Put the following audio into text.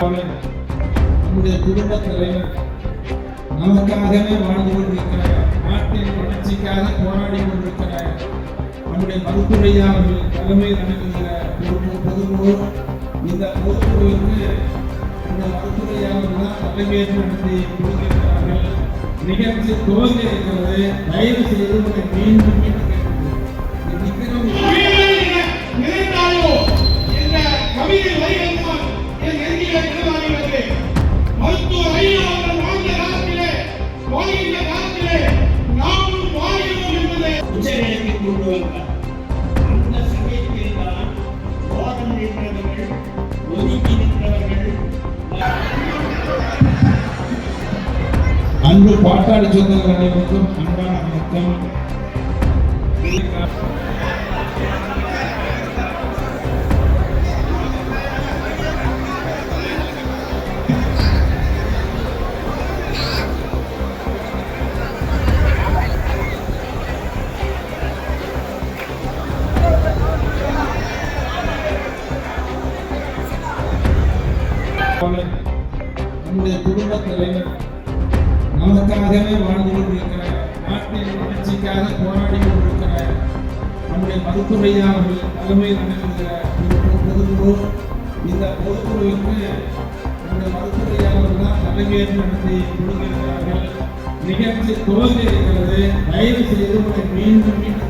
நம்முடைய குடும்ப தலைவர் நமக்காகவே வாழ்ந்து கொண்டிருக்கிறார் நாட்டின் வளர்ச்சிக்காக போராடி கொண்டிருக்கிறார் நம்முடைய மருத்துவையா அவர்கள் தலைமை நடக்கின்ற பொதுமோ இந்த பொதுக்குழுவிற்கு இந்த மருத்துவையா அவர்கள் தான் தலைமையேற்று நடத்தி கொடுத்திருக்கிறார்கள். நிகழ்ச்சி துவங்கி இருக்கிறது தயவு செய்து மீண்டும் மீண்டும் என்பதை உச்சநிலைக்கு கொண்டு வந்தார். அந்த சமயத்தில் தான் ஓரம் நின்றவர்கள் ஒதுக்கி நின்றவர்கள் அன்பு பாட்டாளி சொந்தங்கள் அனைவருக்கும் அன்பான வணக்கம் நம்முடைய குடும்ப தலைவர் நமக்காகவே வாழ்ந்து கொண்டிருக்கிறார் நாட்டின் வளர்ச்சிக்காக போராடி கொண்டிருக்கிறார் நம்முடைய மருத்துவையா அவர்கள் தலைமை நடக்கின்ற பொதுக்குழு இந்த பொதுக்குழுவுக்கு நம்முடைய மருத்துவையா அவர்கள் தான் தலைமையேற்று நடத்தி கொடுக்கிறார்கள் நிகழ்ச்சி துவங்க இருக்கிறது. தயவு செய்து மீண்டும் மீண்டும்